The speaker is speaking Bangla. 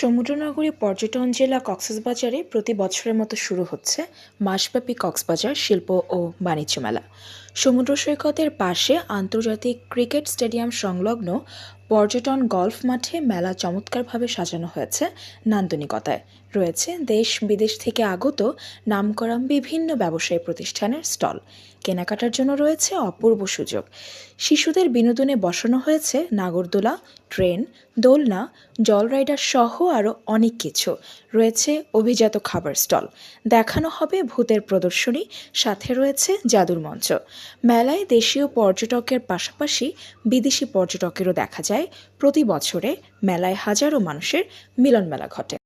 সমুদ্রনগরী পর্যটন জেলা কক্সবাজারে প্রতি বছরের মতো শুরু হচ্ছে মাসব্যাপী কক্সবাজার শিল্প ও বাণিজ্য মেলা। সমুদ্র সৈকতের পাশে আন্তর্জাতিক ক্রিকেট স্টেডিয়াম সংলগ্ন পর্যটন গলফ মাঠে মেলা চমৎকারভাবে সাজানো হয়েছে নান্দনিকতায়। রয়েছে দেশ বিদেশ থেকে আগত নামকরা বিভিন্ন ব্যবসায়ী প্রতিষ্ঠানের স্টল। কেনাকাটার জন্য রয়েছে অপূর্ব সুযোগ। শিশুদের বিনোদনে বসানো হয়েছে নাগরদোলা, ট্রেন, দোলনা জল রাইডার সহ আরও অনেক কিছু। রয়েছে অভিজাত খাবার স্টল। দেখানো হবে ভূতের প্রদর্শনী, সাথে রয়েছে জাদুর মঞ্চ। মেলায় দেশীয় পর্যটকের পাশাপাশি বিদেশি পর্যটকেরও দেখা যায় প্রতি বছরে মেলায় হাজারো মানুষের মিলন মেলা ঘটে।